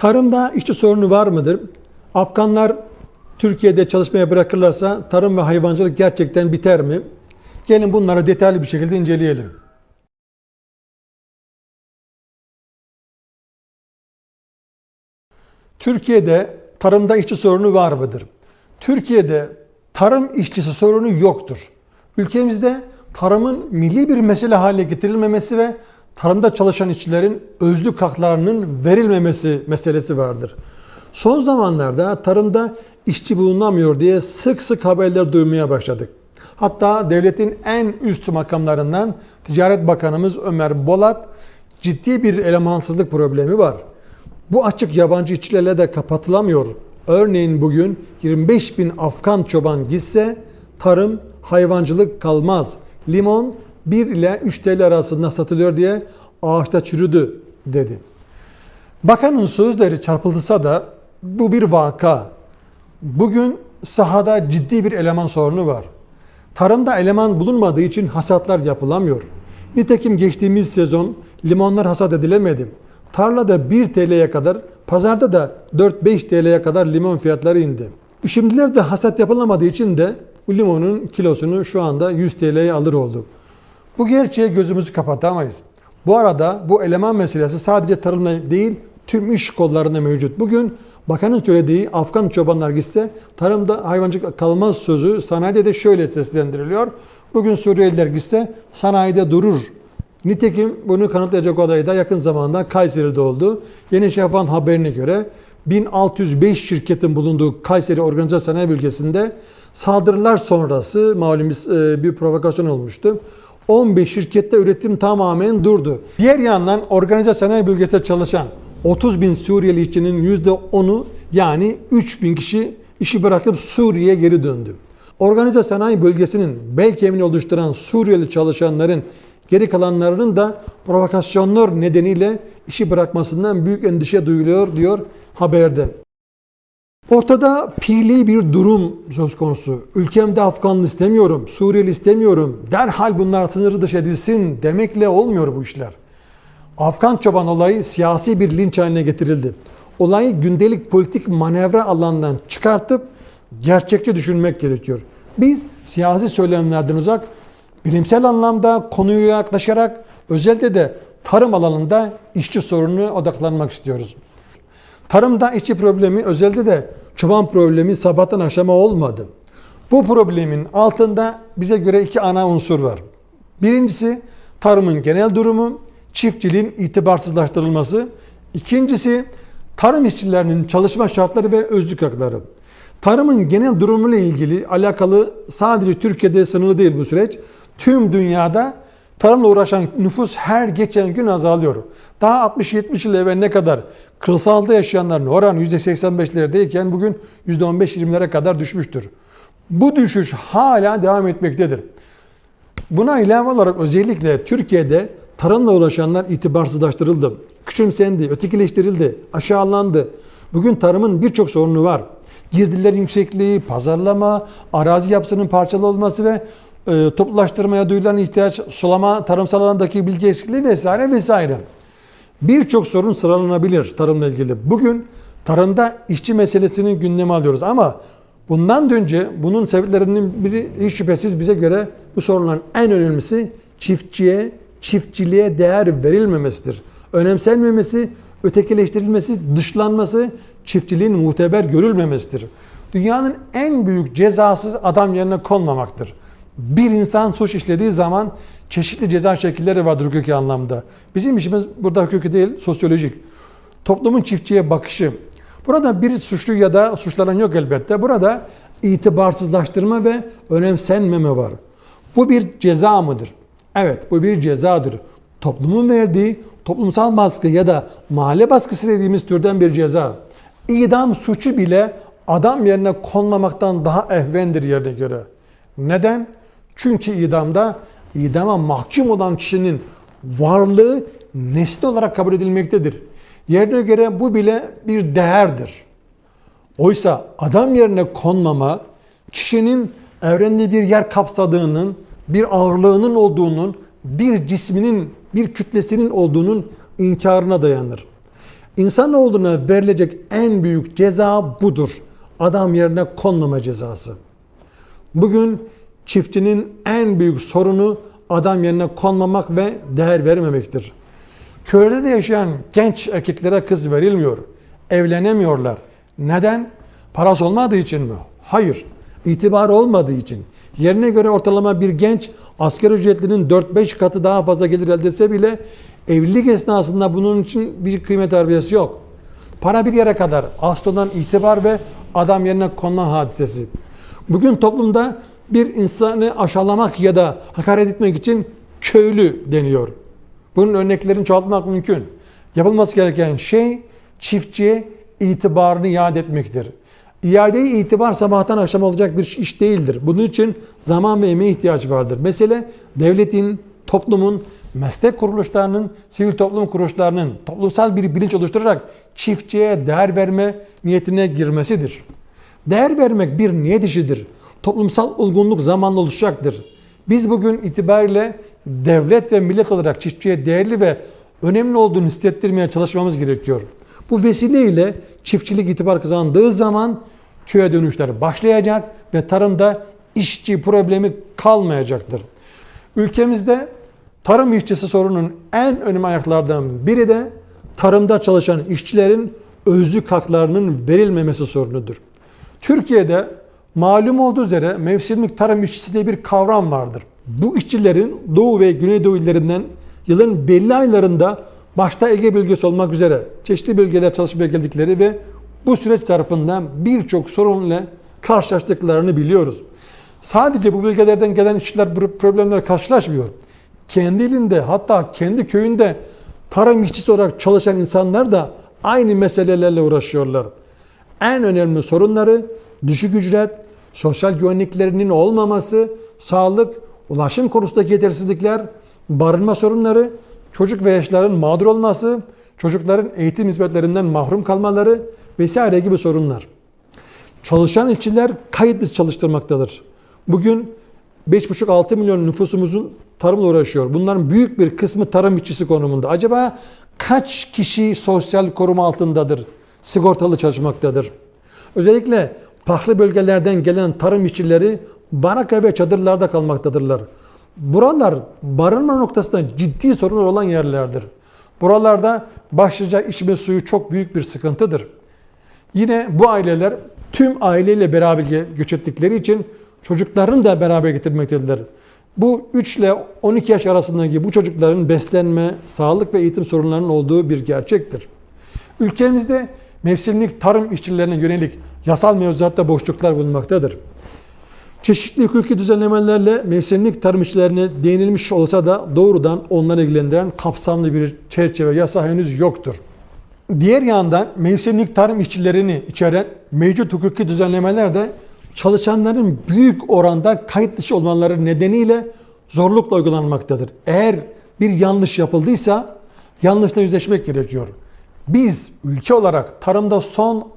Tarımda işçi sorunu var mıdır? Afganlar Türkiye'de çalışmaya bırakırlarsa tarım ve hayvancılık gerçekten biter mi? Gelin bunları detaylı bir şekilde inceleyelim. Türkiye'de tarımda işçi sorunu var mıdır? Türkiye'de tarım işçisi sorunu yoktur. Ülkemizde tarımın milli bir mesele haline getirilmemesi ve tarımda çalışan işçilerin özlük haklarının verilmemesi meselesi vardır. Son zamanlarda tarımda işçi bulunamıyor diye sık sık haberler duymaya başladık. Hatta devletin en üst makamlarından Ticaret Bakanımız Ömer Bolat ciddi bir elemansızlık problemi var. Bu açık yabancı işçilerle de kapatılamıyor. Örneğin bugün 25 bin Afgan çoban gitse tarım, hayvancılık kalmaz. Limon 1 ile 3 TL arasında satılıyor diye ağaçta çürüdü dedi. Bakanın sözleri çarpıtılsa da bu bir vaka. Bugün sahada ciddi bir eleman sorunu var. Tarımda eleman bulunmadığı için hasatlar yapılamıyor. Nitekim geçtiğimiz sezon limonlar hasat edilemedi. Tarlada 1 TL'ye kadar, pazarda da 4-5 TL'ye kadar limon fiyatları indi. Şimdilerde hasat yapılamadığı için de bu limonun kilosunu şu anda 100 TL'ye alır olduk. Bu gerçeğe gözümüzü kapatamayız. Bu arada bu eleman meselesi sadece tarımla değil tüm iş kollarında mevcut. Bugün bakanın söylediği Afgan çobanlar gitse tarımda hayvancılık kalmaz sözü sanayide de şöyle seslendiriliyor. Bugün Suriyeliler gitse sanayide durur. Nitekim bunu kanıtlayacak olay da yakın zamanda Kayseri'de oldu. Yeni Şafak'ın haberine göre 1605 şirketin bulunduğu Kayseri Organize Sanayi Bölgesi'nde saldırılar sonrası malum bir, bir provokasyon olmuştu. 15 şirkette üretim tamamen durdu. Diğer yandan organize sanayi bölgesinde çalışan 30 bin Suriyeli işçinin %10'u yani 3 bin kişi işi bırakıp Suriye'ye geri döndü. Organize sanayi bölgesinin bel kemiğini oluşturan Suriyeli çalışanların geri kalanlarının da provokasyonlar nedeniyle işi bırakmasından büyük endişe duyuluyor diyor haberde. Ortada fiili bir durum söz konusu. Ülkemde Afganlı istemiyorum, Suriyeli istemiyorum, derhal bunlar sınırı dışı edilsin demekle olmuyor bu işler. Afgan çoban olayı siyasi bir linç haline getirildi. Olayı gündelik politik manevra alanından çıkartıp gerçekçi düşünmek gerekiyor. Biz siyasi söylemlerden uzak, bilimsel anlamda konuya yaklaşarak özellikle de tarım alanında işçi sorununa odaklanmak istiyoruz. Tarımda işçi problemi özellikle de çoban problemi sabahtan akşama olmadı. Bu problemin altında bize göre iki ana unsur var. Birincisi tarımın genel durumu, çiftçiliğin itibarsızlaştırılması. İkincisi tarım işçilerinin çalışma şartları ve özlük hakları. Tarımın genel durumuyla ilgili alakalı sadece Türkiye'de sınırlı değil bu süreç. Tüm dünyada tarımla uğraşan nüfus her geçen gün azalıyor. Daha 60-70 yıl evvel kadar kırsalda yaşayanların oranı %85'lerdeyken bugün %15-20'lere kadar düşmüştür. Bu düşüş hala devam etmektedir. Buna ilave olarak özellikle Türkiye'de tarımla uğraşanlar itibarsızlaştırıldı, küçümsendi, ötekileştirildi, aşağılandı. Bugün tarımın birçok sorunu var. Girdilerin yüksekliği, pazarlama, arazi yapısının parçalı olması ve e, toplulaştırmaya duyulan ihtiyaç, sulama, tarımsal alandaki bilgi eksikliği vesaire vesaire. Birçok sorun sıralanabilir tarımla ilgili. Bugün tarımda işçi meselesini gündeme alıyoruz ama bundan önce bunun sebeplerinin biri hiç şüphesiz bize göre bu sorunların en önemlisi çiftçiye, çiftçiliğe değer verilmemesidir. Önemsenmemesi, ötekileştirilmesi, dışlanması, çiftçiliğin muteber görülmemesidir. Dünyanın en büyük cezasız adam yerine konmamaktır. Bir insan suç işlediği zaman çeşitli ceza şekilleri vardır hukuki anlamda. Bizim işimiz burada hukuki değil, sosyolojik. Toplumun çiftçiye bakışı. Burada bir suçlu ya da suçlanan yok elbette. Burada itibarsızlaştırma ve önemsenmeme var. Bu bir ceza mıdır? Evet, bu bir cezadır. Toplumun verdiği toplumsal baskı ya da mahalle baskısı dediğimiz türden bir ceza. İdam suçu bile adam yerine konmamaktan daha ehvendir yerine göre. Neden? Çünkü idamda idama mahkum olan kişinin varlığı nesne olarak kabul edilmektedir. Yerine göre bu bile bir değerdir. Oysa adam yerine konmama kişinin evrende bir yer kapsadığının, bir ağırlığının olduğunun, bir cisminin, bir kütlesinin olduğunun inkarına dayanır. İnsanoğluna verilecek en büyük ceza budur. Adam yerine konmama cezası. Bugün çiftçinin en büyük sorunu adam yerine konmamak ve değer vermemektir. Köyde de yaşayan genç erkeklere kız verilmiyor. Evlenemiyorlar. Neden? Parası olmadığı için mi? Hayır. İtibar olmadığı için. Yerine göre ortalama bir genç asgari ücretlinin 4-5 katı daha fazla gelir elde etse bile evlilik esnasında bunun için bir kıymet harbiyesi yok. Para bir yere kadar. Asıl itibar ve adam yerine konma hadisesi. Bugün toplumda bir insanı aşağılamak ya da hakaret etmek için köylü deniyor. Bunun örneklerini çoğaltmak mümkün. Yapılması gereken şey çiftçiye itibarını iade etmektir. İade-i itibar sabahtan akşam olacak bir iş değildir. Bunun için zaman ve emeğe ihtiyaç vardır. Mesele devletin, toplumun, meslek kuruluşlarının, sivil toplum kuruluşlarının toplumsal bir bilinç oluşturarak çiftçiye değer verme niyetine girmesidir. Değer vermek bir niyet işidir. Toplumsal olgunluk zamanla oluşacaktır. Biz bugün itibariyle devlet ve millet olarak çiftçiye değerli ve önemli olduğunu hissettirmeye çalışmamız gerekiyor. Bu vesileyle çiftçilik itibar kazandığı zaman köye dönüşler başlayacak ve tarımda işçi problemi kalmayacaktır. Ülkemizde tarım işçisi sorunun en önemli ayaklardan biri de tarımda çalışan işçilerin özlük haklarının verilmemesi sorunudur. Türkiye'de malum olduğu üzere mevsimlik tarım işçisi diye bir kavram vardır. Bu işçilerin Doğu ve Güneydoğu illerinden yılın belli aylarında başta Ege bölgesi olmak üzere çeşitli bölgeler çalışmaya geldikleri ve bu süreç zarfında birçok sorun ile karşılaştıklarını biliyoruz. Sadece bu bölgelerden gelen işçiler bu problemlerle karşılaşmıyor. Kendi ilinde hatta kendi köyünde tarım işçisi olarak çalışan insanlar da aynı meselelerle uğraşıyorlar. En önemli sorunları düşük ücret, sosyal güvenliklerinin olmaması, sağlık, ulaşım konusundaki yetersizlikler, barınma sorunları, çocuk ve yaşların mağdur olması, çocukların eğitim hizmetlerinden mahrum kalmaları vesaire gibi sorunlar. Çalışan işçiler kayıt dışı çalıştırmaktadır. Bugün 5,5-6 milyon nüfusumuzun tarımla uğraşıyor. Bunların büyük bir kısmı tarım işçisi konumunda. Acaba kaç kişi sosyal koruma altındadır, sigortalı çalışmaktadır? Özellikle farklı bölgelerden gelen tarım işçileri baraka ve çadırlarda kalmaktadırlar. Buralar barınma noktasında ciddi sorunlar olan yerlerdir. Buralarda başlıca içme suyu çok büyük bir sıkıntıdır. Yine bu aileler tüm aileyle beraber göç ettikleri için çocuklarını da beraber getirmektedirler. Bu 3 ile 12 yaş arasındaki bu çocukların beslenme, sağlık ve eğitim sorunlarının olduğu bir gerçektir. Ülkemizde mevsimlik tarım işçilerine yönelik yasal mevzuatta boşluklar bulunmaktadır. Çeşitli hukuki düzenlemelerle mevsimlik tarım işçilerine değinilmiş olsa da doğrudan onları ilgilendiren kapsamlı bir çerçeve yasa henüz yoktur. Diğer yandan mevsimlik tarım işçilerini içeren mevcut hukuki düzenlemeler de çalışanların büyük oranda kayıt dışı olmaları nedeniyle zorlukla uygulanmaktadır. Eğer bir yanlış yapıldıysa yanlışla yüzleşmek gerekiyor. Biz ülke olarak tarımda son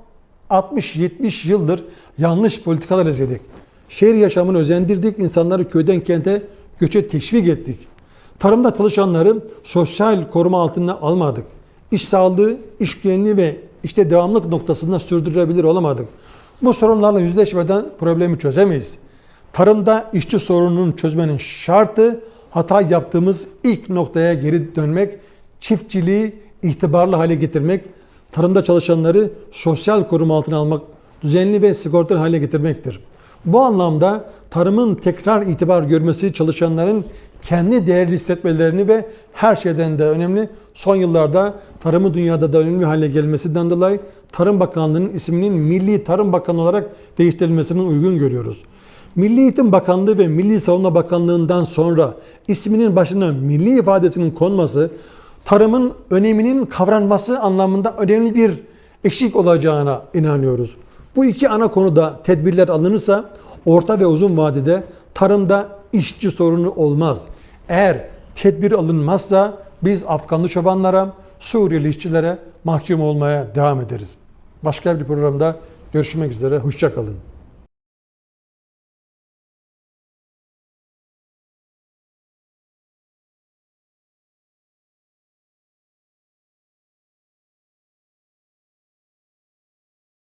60-70 yıldır yanlış politikalar izledik. Şehir yaşamını özendirdik, insanları köyden kente göçe teşvik ettik. Tarımda çalışanları sosyal koruma altına almadık. İş sağlığı, iş güvenliği ve işte devamlık noktasında sürdürülebilir olamadık. Bu sorunlarla yüzleşmeden problemi çözemeyiz. Tarımda işçi sorununun çözmenin şartı hata yaptığımız ilk noktaya geri dönmek, çiftçiliği itibarlı hale getirmek, tarımda çalışanları sosyal koruma altına almak, düzenli ve sigortalı hale getirmektir. Bu anlamda tarımın tekrar itibar görmesi çalışanların kendi değerli hissetmelerini ve her şeyden de önemli son yıllarda tarımı dünyada da önemli hale gelmesinden dolayı Tarım Bakanlığı'nın isminin Milli Tarım Bakanı olarak değiştirilmesinin uygun görüyoruz. Milli Eğitim Bakanlığı ve Milli Savunma Bakanlığı'ndan sonra isminin başına milli ifadesinin konması tarımın öneminin kavranması anlamında önemli bir eksik olacağına inanıyoruz. Bu iki ana konuda tedbirler alınırsa orta ve uzun vadede tarımda işçi sorunu olmaz. Eğer tedbir alınmazsa biz Afganlı çobanlara, Suriyeli işçilere mahkum olmaya devam ederiz. Başka bir programda görüşmek üzere. Hoşçakalın.